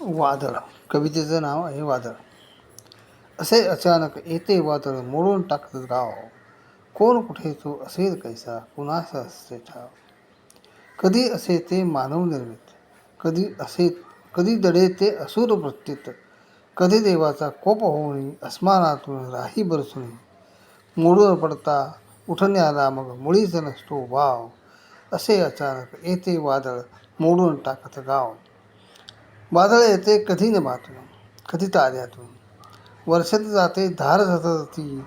वादळ. कवितेचं नाव आहे वादळ. असे अचानक येते वादळ मोडून टाकत गाव कोण कुठे तो असेल कैसा? कुणास असते ठाव? कधी असे ते मानव निर्मित? कधी असे कधी दडे ते असुर प्रत्युत कधी देवाचा कोप होऊन अस्मानातून राही बरसुनी? मोडून पडता उठण्याला मग मुळीच नसतो वाव. असे अचानक येते वादळ मोडून टाकत गाव वादळ येते कधी नभातून कधी ताऱ्यातून वर्षात जाते धार जाती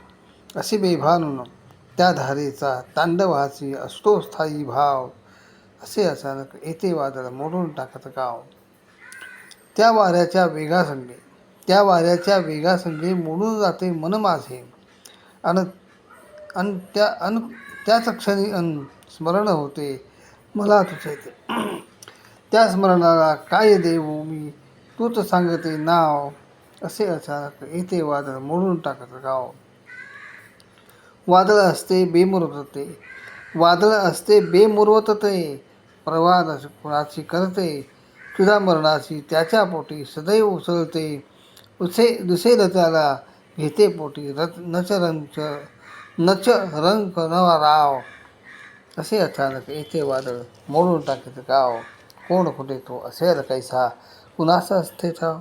अशी बेभानून त्या धारेचा तांडवाची असतो स्थायी भाव. असे अचानक येते वादळ मोडून टाकत गाव. त्या वाऱ्याच्या वेगासंगे त्या वाऱ्याच्या वेगासंगे मोडून जाते मन माझे. अन अन त्या अन त्याच क्षणी अन स्मरण होते. मला तुझे ते त्या स्मरणाला काय देऊ मी? तूच सांगते नाव. असे अचानक येते वादळ मोडून टाकत गाव. वादळ असते बेमुरवते वादळ असते बेमुरवतते प्रवाद कुणाची करते? तुझ्या मरणाची त्याच्या पोटी सदैव उसळते. उसे दुसेल त्याला घेते पोटी रत नच रंच नच रंग नवा राव. असे अचानक येते वादळ मोडून टाकत गाव. कोण कुठे तो असेल कैसा कुणाचा असते ठाव